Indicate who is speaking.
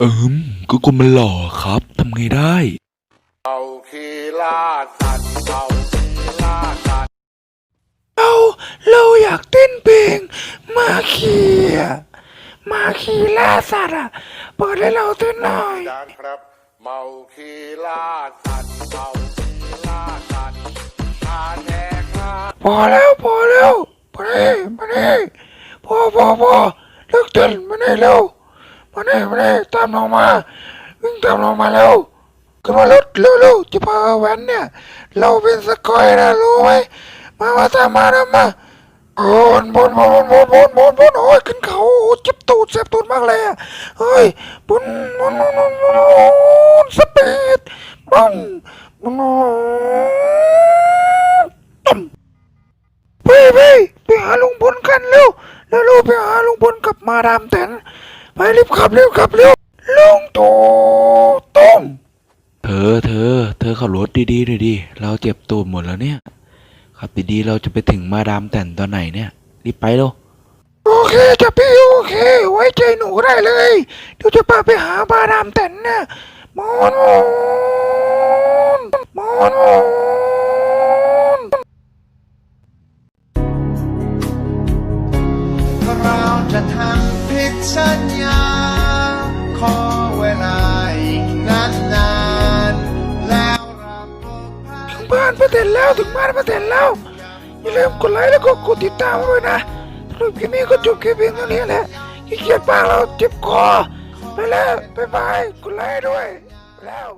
Speaker 1: เอิมก็คนมันหล่อครับทำไงได้
Speaker 2: เอาคีล่าสัตว์เอาคีล่าสัตว์
Speaker 3: เราเราอยากเต้นเพลงมาคีอะมาคีล่าสัตว์อะเปิดให้เราเต้นหน่อย
Speaker 2: จานครับเมาคีล่าสัตว์เมาคีล่าสัตว์อาแทกลา
Speaker 3: พอแล้วพอแล้วมาเนี่มาเนี่พอพอพอเลิกเต้นมาเนี่เร็ว มาเนี่มาเนี่ตามเรามาวิ่งตามเรามาเร็วขึ้นมารถเร็วเร็วจะพาแหวนเนี่ย เราเป็นสกอยนะรู้ไหมมามาตามมาตามมาโอ้บนบนบนบนบนบนบนโอ้ยขึ้นเขาโอ้เจ็บตูดเจ็บตูดมากเลยเฮ้ยบนบนบนบนบนสปีดบนบนตุ่มไปไปไปหาลุงพลกันเร็วเร็วเร็วไปหาลุงพลกับมาดามแตน ไปรีบขับเร็วขับเร็วลุงตู่ตุ้ม
Speaker 1: เธอเธอ เธอขับรถดีๆหน่อยดิเราเจ็บตูดหมดแล้วเนี่ยขับดีๆเราจะไปถึงมาดามแต่นตอนไหนเนี่ยรีบไปเร็ว
Speaker 3: โอเคจ้ะพี่โอเค ไว้ใจหนูได้เลยเดี๋ยวจะพาไปหามาดามแตนนะมอนมอนมอน
Speaker 4: เราจะทำผิด สัญญา ขอเวลาอีกนานนานแล้วเราพบกัน
Speaker 3: ถึงบ้านประเด็นแล้วถึงบ้านประเด็นแล้ว อย่าลืมกดไลค์แล้วก็กดติดตามด้วยนะรับคลิปนี้ก็จบแค่เพียงเท่านี้แหละขี้เกียจปากเราเจ็บคอไปแล้วบ๊ายบายกดไลค์ด้วยแล้ว